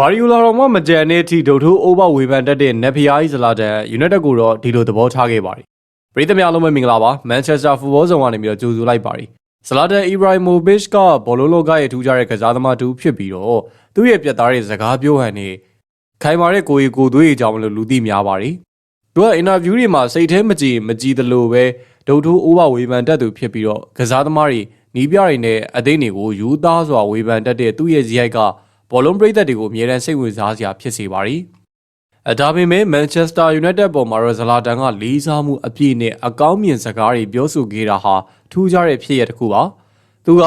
ဂွာရီယိုလာတော်မှမကြံတဲ့အထိဒုတ်ထိုးအိုးဘဝေဖန်တတ်တဲ့နက်ဖီယာကြီးဇလာတန်ယူနိုက်တက်ကိုတော့ဒီလိုသဘောထားခဲ့ပါတယ်ပရိသတ်များလုံးပဲမင်္ဂလာပါမန်ချက်စတာဖူဘောဇုံကနေပြီးတော့ကြိုဆိုလိုက်ပါတယ်ဇလာတန်အီဘရာဟီမိုဗစ်ကဘောလုံးလောကရဲ့ထူးခြားတဲ့ကစားသမားတူဖြစ်ပြီးတော့သူ့ရဲ့ပြတ်သားတဲ့စကားပြောဟန်နဲ့ခိုင်မာတဲ့ကိုယ်ရီကိုယ်သွေးအကြောင်းလို့လူသိများပါတယ်သူကအင်တာဗျူးတွေမှာစိတ်แท้မကြည်မကြည်သလိုပဲဒုတ်ထိုးအိုးဘဝေဖန်တတ်သူဖြစ်ပြီးတော့ကစားသမားတွေနီးပြတွေနဲ့အသိတွေကိုယူသားစွာဝေဖန်တတ်တဲ့သူ့ရဲ့ဇီးရိုက်က ဘောလုံးပရိသတ်တွေကိုအမြဲတမ်းစိတ်ဝင်စားစရာဖြစ်စေပါတယ်။အဒါပေမဲ့မန်ချက်စတာယူနိုက်တက်ပေါ်မှာတော့ဇလာတန်ကလေးစားမှုအပြည့်နဲ့အကောင်းမြင်စကားတွေပြောဆိုခဲ့တာဟာထူးခြားတဲ့ဖြစ်ရပ်တစ်ခုပါ။သူက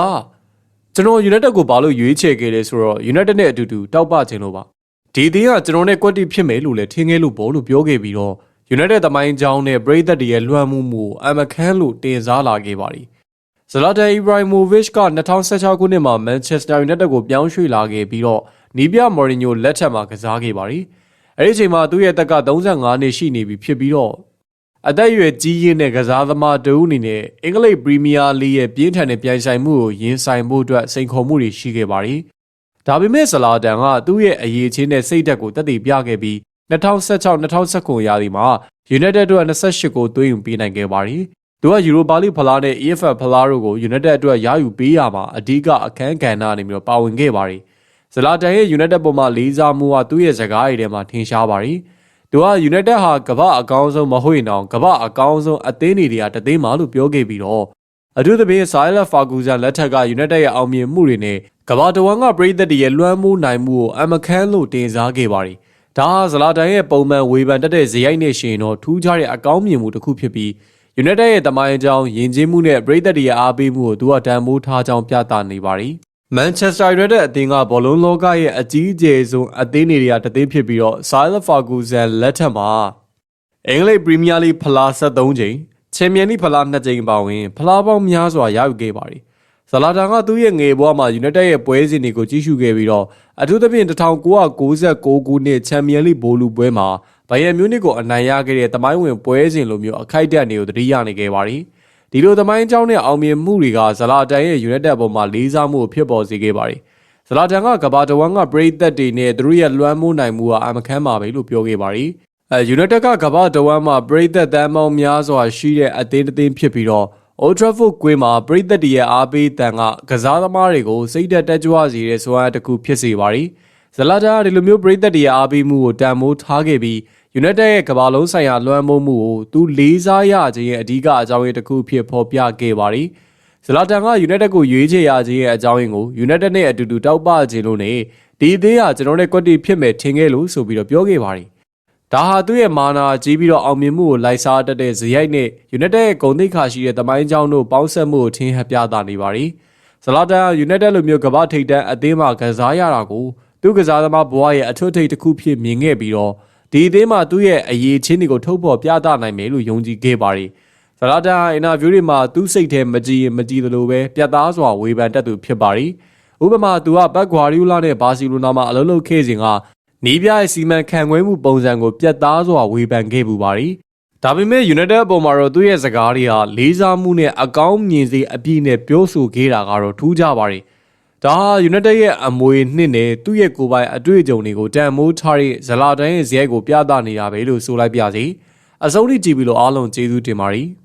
ကျွန်တော်ယူနိုက်တက်ကိုဘာလို့ရွေးချယ်ခဲ့လဲဆိုတော့ယူနိုက်တက်နဲ့အတူတူတောက်ပခြင်းလို့ပါ။ဒီသေးကကျွန်တော်နဲ့ကွက်တိဖြစ်မယ်လို့လည်းထင်ခဲ့လို့ပေါ့လို့ပြောခဲ့ပြီးတော့ယူနိုက်တက်သမိုင်းကြောင်းနဲ့ပရိသတ်တွေရဲ့လွှမ်းမှုမှုအမခန်းလို့တင်စားလာခဲ့ပါတယ်။ ဇလာတန်အီဘရာဟီမိုဗစ်က2016ခုနှစ်မှာမန်ချက်စတာယူနိုက်တက်ကိုပြောင်းရွှေ့လာခဲ့ပြီးတော့နီးပြမော်ရီညိုလက်ထက်မှာကစားခဲ့ပါတယ်။အဲဒီအချိန်မှာသူ့ရဲ့တက်က35နှစ်ရှိနေပြီဖြစ်ပြီးတော့အသက်အရွယ်ကြီးရင်းတဲ့ကစားသမားတဦးအနေနဲ့အင်္ဂလိပ်ပရီးမီးယားလိရဲ့ပြင်းထန်တဲ့ပြိုင်ဆိုင်မှုကိုရင်ဆိုင်ဖို့အတွက်စိန်ခေါ်မှုတွေရှိခဲ့ပါတယ်။ဒါပေမဲ့ဇလာတန်ကသူ့ရဲ့အရေးချင်းတဲ့စိတ်ဓာတ်ကိုတက်တည်ပြခဲ့ပြီး2016-2019ရာသီမှာ United အတွက်28ကိုသွင်းယူပေးနိုင်ခဲ့ပါတယ်။ သူကယူရိုပါလိဖလားနဲ့ EFL ဖလားတို့ကို United အတွက်ရယူပေးရမှာအဓိကအခန်းကဏ္ဍအနေနဲ့ပါဝင်ခဲ့ပါတယ်။ဇလာတန်ရဲ့ United ပေါ်မှာလေးစားမှုကသူ့ရဲ့စကားရည်ထဲမှာထင်ရှားပါတယ်။သူက United ဟာကမ္ဘာအကောင်းဆုံးမဟုတ်ရင်တော့ကမ္ဘာအကောင်းဆုံးအသင်းတွေတွေကတသိန်းမှလို့ပြောခဲ့ပြီးတော့အထူးသဖြင့် Silas Ferguson လက်ထက်က United ရဲ့အောင်မြင်မှုတွေနဲ့ကမ္ဘာတဝန်းကပရိသတ်တွေရဲ့လွှမ်းမိုးနိုင်မှုကိုအမခန်းလို့တင်စားခဲ့ပါတယ်။ဒါဟာဇလာတန်ရဲ့ပုံမှန်ဝေဖန်တတ်တဲ့ဇယိုက်နဲ့ရှင်တော့ထူးခြားတဲ့အကောင်းမြင်မှုတစ်ခုဖြစ်ပြီး United ရဲ့တမိုင်းအကြောင်းယဉ်ကျေးမှုနဲ့ပရိသတ်တွေရဲ့အားပေးမှုကိုသူကတန်ဖိုးထားကြောင်းပြသနေပါတယ်။ Manchester United အသင်းကဘောလုံးလောကရဲ့အကြီးအကျယ်ဆုံးအသင်းတွေကတသင်းဖြစ်ပြီးတော့ Sir Ferguson လက်ထက်မှာအင်္ဂလိပ်ပရီးမီးယားလိဖလား73ချိန်ချန်ပီယံလိဖလား2ချိန်ပါဝင်ဖလားပေါင်းများစွာရယူခဲ့ပါတယ်။ဇလာတာကသူ့ရဲ့ငယ်ဘဝမှာ United ရဲ့ပွဲစဉ်တွေကိုကြီးစုခဲ့ပြီးတော့အထူးသဖြင့်1996ခုနှစ်ချန်ပီယံလိဘိုလူပွဲမှာဘိုင်ယန်မြူးနစ်ကိုအနိုင်ရခဲ့တဲ့တမိုင်းဝင်ပွဲစဉ်လိုမျိုးအခိုက်အတန့်တွေကိုတတိယနေခဲ့ပါတယ်။ဒီလိုတမိုင်းကြောင်းနဲ့အောင်မြင်မှုတွေကဇလာတန်ရဲ့ United အပေါ်မှာလေးစားမှုကိုဖြစ်ပေါ်စေခဲ့ပါတယ်။ဇလာတန်ကကဘာတဝမ်ကပရိသတ်တွေနဲ့သူတို့ရဲ့လွှမ်းမိုးနိုင်မှုဟာအမခန်းပါပဲလို့ပြောခဲ့ပါတယ်။အဲ United ကကဘာတဝမ်မှာပရိသတ်တန်းပေါင်းများစွာရှိတဲ့အသင်းတစ်သင်းဖြစ်ပြီးတော့ Old Trafford ကွင်းမှာပရိသတ်တွေရဲ့အားပေးတန်ကကစားသမားတွေကိုစိတ်သက်တက်ကြွစေတဲ့စွမ်းအားတစ်ခုဖြစ်စေပါတယ်။ ဇလာတာဒီလိုမျိုးပရိသတ်တွေရဲ့အားပေးမှုကိုတန်မိုးထားခဲ့ပြီး United ရဲ့ကမ္ဘာလုံးဆိုင်ရာလွှမ်းမိုးမှုကိုသူလေးစားရခြင်းရဲ့အဓိကအကြောင်းရင်းတစ်ခုဖြစ်ဖော်ပြခဲ့ပါတယ်။ဇလာတန်က United ကိုရွေးချယ်ရခြင်းရဲ့အကြောင်းရင်းကို United နဲ့အတူတူတောက်ပခြင်းလို့နဲ့ဒီအသေးကကျွန်တော်နဲ့ကွက်တီဖြစ်မယ်ထင်ခဲ့လို့ဆိုပြီးတော့ပြောခဲ့ပါတယ်။ဒါဟာသူ့ရဲ့မာနာကြီးပြီးတော့အောင်မြင်မှုကိုလိုက်စားတတ်တဲ့ဇယိုက်နဲ့ United ရဲ့ဂုဏ်သိက္ခာရှိတဲ့သမိုင်းကြောင်းတို့ပေါင်းစပ်မှုကိုထင်ဟပ်ပြသနေပါတယ်။ဇလာတန်က United လိုမျိုးကမ္ဘာထိပ်တန်းအသင်းမှာကစားရတာကို သူကစားသမားဘဝရဲ့အထွတ်ထိပ်တစ်ခုဖြစ်မြင်ခဲ့ပြီးတော့ဒီအသင်းမှာသူ့ရဲ့အရေးချင်းတွေကိုထုတ်ဖော်ပြသနိုင်မယ်လို့ယုံကြည်ခဲ့ပါတယ်။ဇလာတာအင်တာဗျူးတွေမှာသူ့စိတ်ထဲမကြည်ရင်မကြည်သလိုပဲပြတ်သားစွာဝေဖန်တတ်သူဖြစ်ပါတယ်။ဥပမာသူကဘက်ဂွာရီယိုလာနဲ့ဘာစီလိုနာမှာအလုံးလုံးခဲ့စဉ်ကနီးပြရဲ့စီမံခန့်ခွဲမှုပုံစံကိုပြတ်သားစွာဝေဖန်ခဲ့ပူပါတယ်။ဒါပေမဲ့ United အပေါ်မှာတော့သူ့ရဲ့စကားတွေဟာလေးစားမှုနဲ့အကောင်းမြင်စေအပြည့်နဲ့ပြောဆိုခဲ့တာကတော့ထူးခြားပါတယ်။ ဒါဟာ United ရဲ့အမွေနှစ်နဲ့သူ့ရဲ့ကိုယ်ပိုင်အတွေ့အကြုံတွေကိုတန်မိုးထားတဲ့ဇလာတန်ရဲ့ဇယက်ကိုပြသနေတာပဲလို့ဆိုလိုက်ပါစီ။အဆုံးထိကြည့်ပြီးလို့အားလုံးကျေးဇူးတင်ပါတယ်။